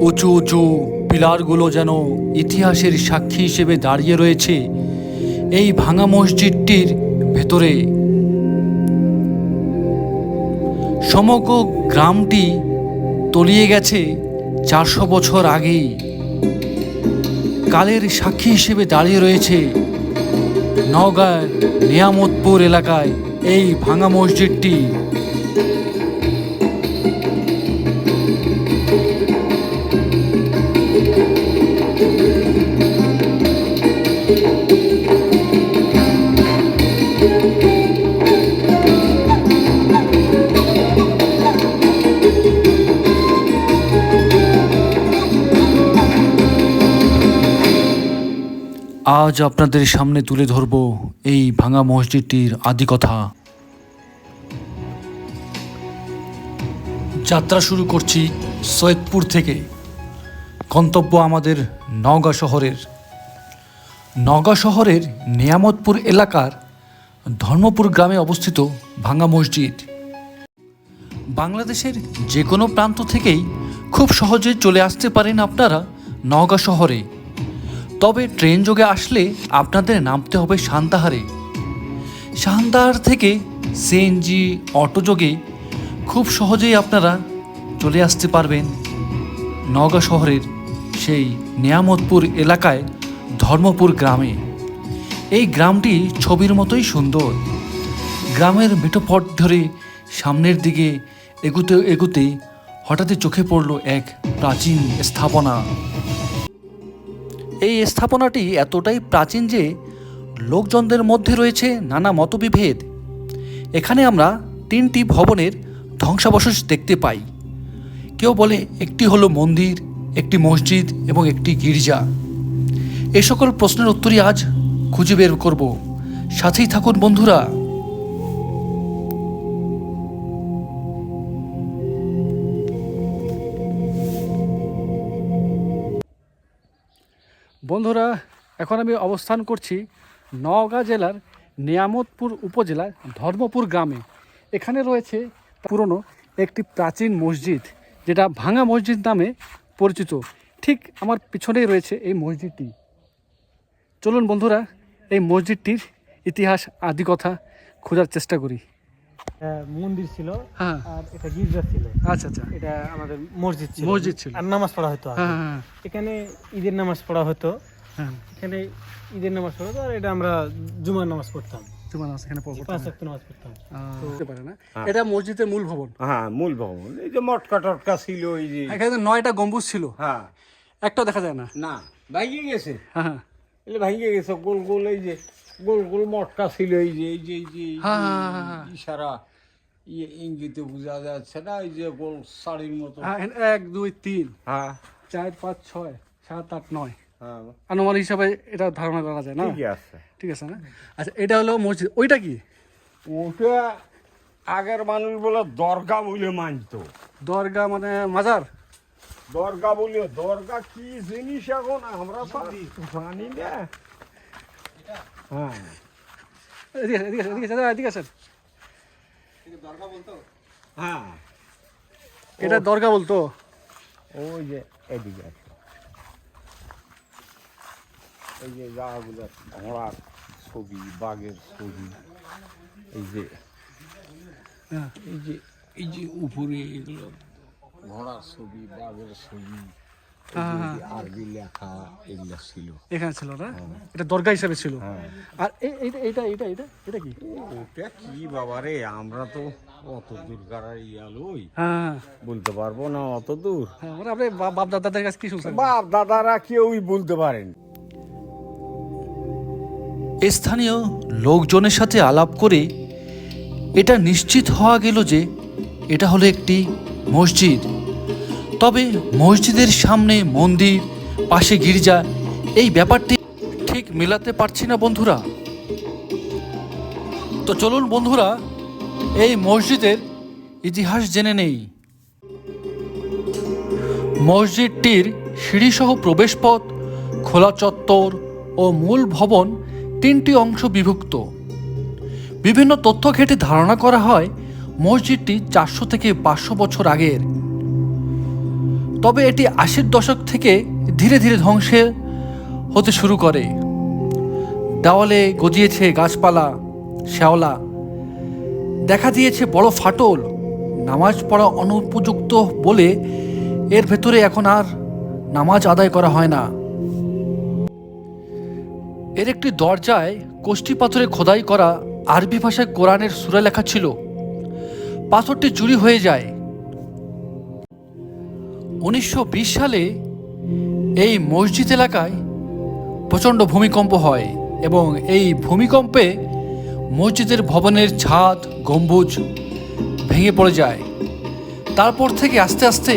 উঁচু উঁচু পিলারগুলো যেন ইতিহাসের সাক্ষী হিসেবে দাঁড়িয়ে রয়েছে এই ভাঙা মসজিদটির ভেতরে। সমগ্র গ্রামটি তলিয়ে গেছে চারশো বছর আগেই। কালের সাক্ষী হিসেবে দাঁড়িয়ে রয়েছে নওগাঁর নিয়ামতপুর এলাকায় এই ভাঙা মসজিদটি। আজ আপনাদের সামনে তুলে ধরব এই ভাঙা মসজিদটির আদি কথা যাত্রা শুরু করছি সৈয়দপুর থেকে। গন্তব্য আমাদের নওগাঁ শহরের। নওগাঁ শহরের নিয়ামতপুর এলাকার ধর্মপুর গ্রামে অবস্থিত ভাঙা মসজিদ। বাংলাদেশের যে কোনো প্রান্ত থেকেই খুব সহজে চলে আসতে পারেন আপনারা নওগাঁ শহরে। তবে ট্রেন যোগে আসলে আপনাদের নামতে হবে সান্তাহারে। সান্তাহার থেকে সিএনজি অটো যোগে খুব সহজেই আপনারা চলে আসতে পারবেন। নওগাঁ শহরের সেই নিয়ামতপুর এলাকায় ধর্মপুর গ্রামে। এই গ্রামটি ছবির মতোই সুন্দর। গ্রামের মেঠো পথ ধরে সামনের দিকে এগুতে এগুতে হঠাৎই চোখে পড়ল এক প্রাচীন স্থাপনা। এই স্থাপনাটি এতটাই প্রাচীন যে লোকজনদের মধ্যে রয়েছে নানা মতবিভেদ। এখানে আমরা তিনটি ভবনের ধ্বংসাবশেষ দেখতে পাই। কেউ বলে একটি হলো মন্দির, একটি মসজিদ এবং একটি গির্জা। এই সকল প্রশ্নের উত্তরই আজ খুঁজে বের করব। সাথেই থাকুন বন্ধুরা। বন্ধুরা, এখন আমি অবস্থান করছি নওগাঁ জেলার নিয়ামতপুর উপজেলার ধর্মপুর গ্রামে। এখানে রয়েছে পুরনো একটি প্রাচীন মসজিদ, যেটা ভাঙা মসজিদ নামে পরিচিত। ঠিক আমার পিছনেই রয়েছে এই মসজিদটি। চলুন বন্ধুরা, এই মসজিদটির ইতিহাস আদি কথা খোঁজার চেষ্টা করি। মন্দির ছিল হ্যাঁ। আর এটা গির্জা ছিল। আচ্ছা আচ্ছা। এটা আমাদের মসজিদ ছিল। মসজিদ ছিল। আর নামাজ পড়া হতো। হ্যাঁ হ্যাঁ এখানে ঈদের নামাজ পড়া হতো। এখানে ঈদের নামাজ পড়া হতো আর এটা আমরা জুমার নামাজ পড়তাম। তোমার আছে এখানে পড়ব পাঁচ ওয়াক্ত নামাজ পড়তাম। হতে পারে না। এটা মসজিদের মূল ভবন? হ্যাঁ মূল ভবন। এই যে মটকা টটকা ছিল এই যে এখানে নয়টা গম্বুজ ছিল। হ্যাঁ। একটাও দেখা যায় না। না ভাঙিয়ে গেছে। হ্যাঁ ভাঙিয়ে গেছে। গোল গোল এই যে গোল গোল মটকা ছিল এই যে এই যে এই যে। ইশারা। ইঙ্গিতে বোঝা যাচ্ছে না এই যে গোল শাড়ির মতো। হ্যাঁ, এক দুই তিন। হ্যাঁ। চার পাঁচ ছয় সাত আট নয়। হ্যাঁ। আনুমানিক হিসাবে এটা ধারণা করা যায় না? ঠিকই আছে। ঠিক আছে না? আচ্ছা এটা হলো মসজিদ। ওইটা কি? ওটা আগের মানুষ বলে দরগা বলে মানতো। দরগা মানে মাজার? দরগা বলে দরগা কি জিনিস এখন? আমরা তো জানি না। হ্যাঁ। এদিকে এদিকে এদিকে এদিকে আসেন। হ্যাঁ। এটা দরগা বলতো? ওই যে এদিকে আছে। এই যে জায়গাগুলো ঘোড়ার ছবি বাঘের ছবি এই যে হ্যাঁ। এই যে এই যে উপরে এগুলো ঘোড়ার ছবি বাঘের ছবি। আরবি লেখা এগুলো ছিল। এখানে ছিল না? এটা দরগা হিসাবে ছিল। হ্যাঁ। আর এই- এইটা এইটা এইটা এটা এটা কি? ওটা কি বাবা রে? আমরা তো অত দূর ইয়ালই হ্যাঁ বলতে পারব না অত দূর। হ্যাঁ মানে আপনি বাপ দাদাদের কাছে কি শুনছেন বাপ দাদারা কেউই বলতে পারেন। স্থানীয় লোকজনের সাথে আলাপ করে এটা নিশ্চিত হওয়া গেল যে এটা হলো একটি মসজিদ। তবে মসজিদের সামনে মন্দির, পাশে গির্জা, এই ব্যাপারটি ঠিক মেলাতে পারছি না বন্ধুরা। তো চলুন বন্ধুরা, এই মসজিদের ইতিহাস জেনে নেই। মসজিদটির সিঁড়িসহ প্রবেশপথ, খোলা চত্বর ও মূল ভবন তিনটি অংশ বিভক্ত। বিভিন্ন তথ্য ঘেটে ধারণা করা হয়, মসজিদটি চারশো থেকে পাঁচশো বছর আগের। তবে এটি আশির দশক থেকে ধীরে ধীরে ধ্বংসের হতে শুরু করে। দেওয়ালে গজিয়েছে গাছপালা, শ্যাওলা, দেখা দিয়েছে বড় ফাটল, নামাজ পড়া অনুপযুক্ত বলে এর ভেতরে এখন আর নামাজ আদায় করা হয় না। এর একটি দরজায় কোষ্ঠী পাথরে খোদাই করা আরবি ভাষায় কোরআনের সুরা লেখা ছিল। পাথরটি চুরি হয়ে যায়। উনিশশো বিশ সালে এই মসজিদ এলাকায় প্রচণ্ড ভূমিকম্প হয় এবং এই ভূমিকম্পে মসজিদের ভবনের ছাদ, গম্বুজ ভেঙে পড়ে যায়। তারপর থেকে আস্তে আস্তে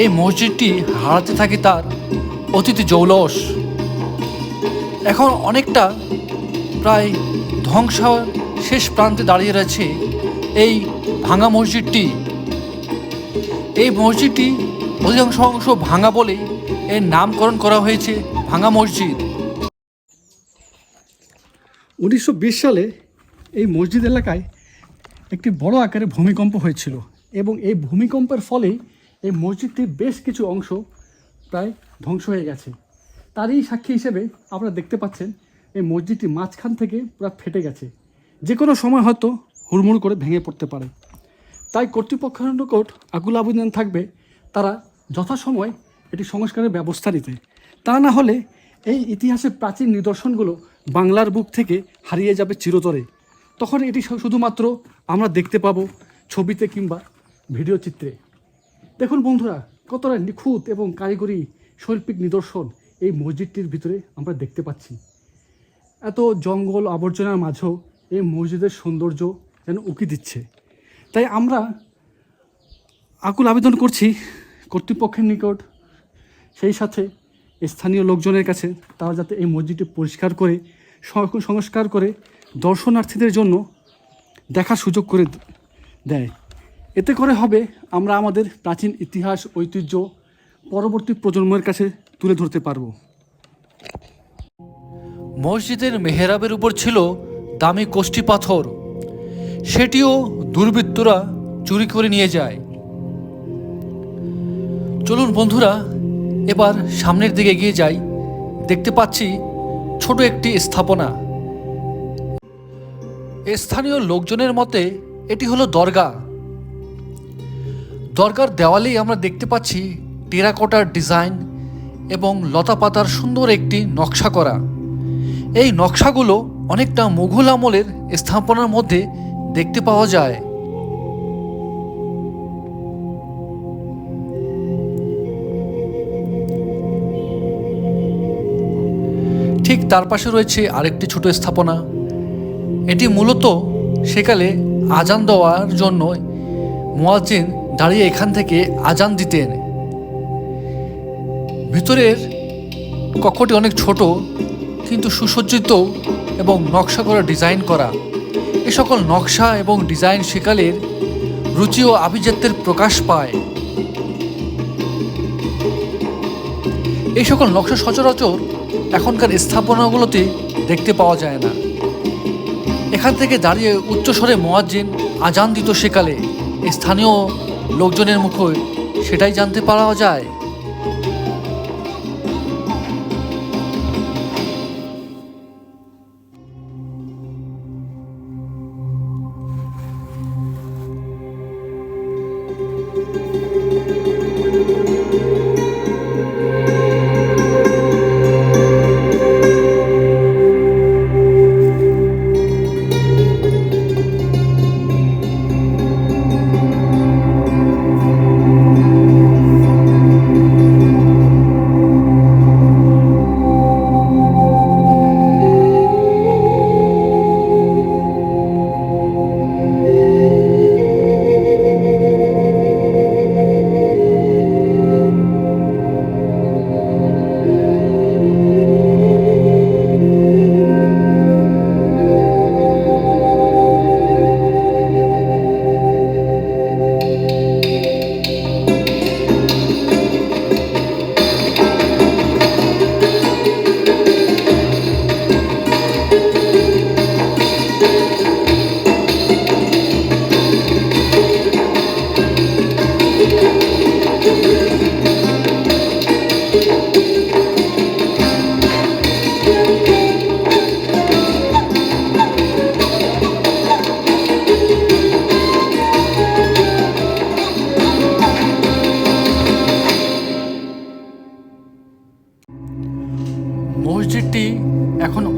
এই মসজিদটি হারাতে থাকে তার অতিথি জৌলস। এখন অনেকটা প্রায় ধ্বংস শেষ প্রান্তে দাঁড়িয়ে রয়েছে এই ভাঙা মসজিদটি। এই মসজিদটি অধিকাংশ অংশ ভাঙা বলে এর নামকরণ করা হয়েছে ভাঙা মসজিদ। উনিশশো বিশ সালে এই মসজিদ এলাকায় একটি বড় আকারে ভূমিকম্প হয়েছিল এবং এই ভূমিকম্পের ফলে এই মসজিদটির বেশ কিছু অংশ প্রায় ধ্বংস হয়ে গেছে। তারই সাক্ষী হিসেবে আপনারা দেখতে পাচ্ছেন এই মসজিদটি মাঝখান থেকে পুরো ফেটে গেছে। যে কোনো সময় হয়তো হুড়মুড় করে ভেঙে পড়তে পারে। তাই কর্তৃপক্ষের নিকট আকুল আবেদন থাকবে তারা যথাসময় এটি সংস্কারের ব্যবস্থা নিতে। তা না হলে এই ইতিহাসের প্রাচীন নিদর্শনগুলো বাংলার বুক থেকে হারিয়ে যাবে চিরতরে। তখন এটি শুধুমাত্র আমরা দেখতে পাবো ছবিতে কিংবা ভিডিও চিত্রে। দেখুন বন্ধুরা, কতটা নিখুঁত এবং কারিগরি শৈল্পিক নিদর্শন এই মসজিদটির ভিতরে আমরা দেখতে পাচ্ছি। এত জঙ্গল আবর্জনার মাঝেও এই মসজিদের সৌন্দর্য যেন উকি দিচ্ছে। তাই আমরা আকুল আবেদন করছি কর্তৃপক্ষের নিকট। সেই সাথে স্থানীয় লোকজনের কাছে তারা যাতে এই মসজিদটি পরিষ্কার করে সংস্কার করে দর্শনার্থীদের জন্য দেখার সুযোগ করে দেয়। এতে করে হবে আমরা আমাদের প্রাচীন ইতিহাস, ঐতিহ্য পরবর্তী প্রজন্মের কাছে তুলে ধরতে পারব। মসজিদের মেহেরাবের উপর ছিল দামি কোষ্ঠী পাথর। সেটিও দুর্বৃত্তরা চুরি করে নিয়ে যায়। চলুন বন্ধুরা, এবার সামনের দিকে এগিয়ে যাই। দেখতে পাচ্ছি ছোট একটি স্থাপনা। স্থানীয় লোকজনের মতে, এটি হলো দরগা। দরগার দেওয়ালেই আমরা দেখতে পাচ্ছি টেরাকোটার ডিজাইন এবং লতাপাতার সুন্দর একটি নকশা করা। এই নকশাগুলো অনেকটা মুঘল আমলের স্থাপনার মধ্যে দেখতে পাওয়া যায়। ঠিক তার পাশে রয়েছে আরেকটি ছোট স্থাপনা। এটি মূলত সেকালে আজান দেওয়ার জন্য মুয়াজ্জিন দাঁড়িয়ে এখান থেকে আজান দিতেন। ভিতরের কক্ষটি অনেক ছোট, কিন্তু সুসজ্জিত এবং নকশা করা, ডিজাইন করা। এ সকল নকশা এবং ডিজাইন সেকালের রুচি ও আভিজাত্যের প্রকাশ পায়। এই সকল নকশা সচরাচর এখনকার স্থাপনাগুলোতে দেখতে পাওয়া যায় না। এখান থেকে দাঁড়িয়ে উচ্চস্বরে মোয়াজ্জিন আজান দিত সেকালে, স্থানীয় লোকজনের মুখে সেটাই জানতে পারা যায়।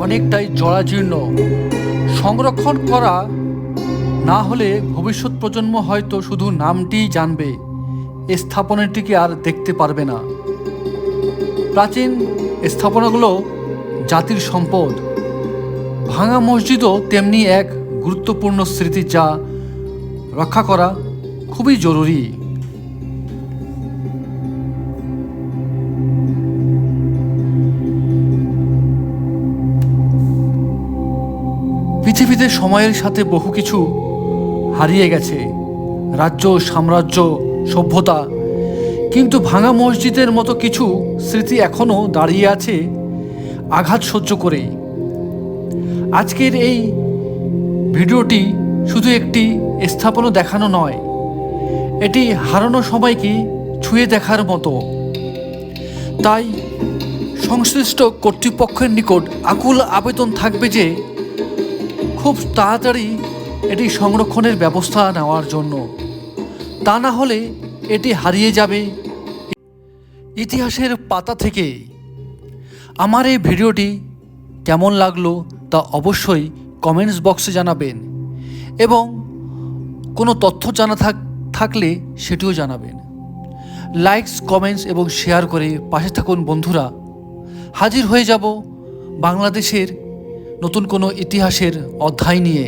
অনেকটাই জরাজীর্ণ। সংরক্ষণ করা না হলে ভবিষ্যৎ প্রজন্ম হয়তো শুধু নামটিই জানবে স্থাপনাটিকে আর দেখতে পারবে না। প্রাচীন স্থাপনাগুলো জাতির সম্পদ। ভাঙা মসজিদও তেমনি এক গুরুত্বপূর্ণ স্মৃতি যা রক্ষা করা খুবই জরুরি। পৃথিবীতে সময়ের সাথে বহু কিছু হারিয়ে গেছে। রাজ্য, সাম্রাজ্য, সভ্যতা। কিন্তু ভাঙা মসজিদের মতো কিছু স্মৃতি এখনও দাঁড়িয়ে আছে আঘাত সহ্য করেই। আজকের এই ভিডিওটি শুধু একটি স্থাপনা দেখানো নয়, এটি হারানো সময়কে ছুঁয়ে দেখার মতো। তাই সংশ্লিষ্ট কর্তৃপক্ষের নিকট আকুল আবেদন থাকবে যে খুব তাড়াতাড়ি এটি সংরক্ষণের ব্যবস্থা নেওয়ার জন্য। তা না হলে এটি হারিয়ে যাবে। ইতিহাসের পাতা থেকে। আমার এই ভিডিওটি কেমন লাগল তা অবশ্যই কমেন্টস বক্সে জানাবেন এবং কোনো তথ্য জানা থাক, থাকলে সেটিও জানাবেন। লাইকস, কমেন্টস এবং শেয়ার করে পাশে থাকুন বন্ধুরা। হাজির হয়ে যাব বাংলাদেশের নতুন কোনো ইতিহাসের অধ্যায় নিয়ে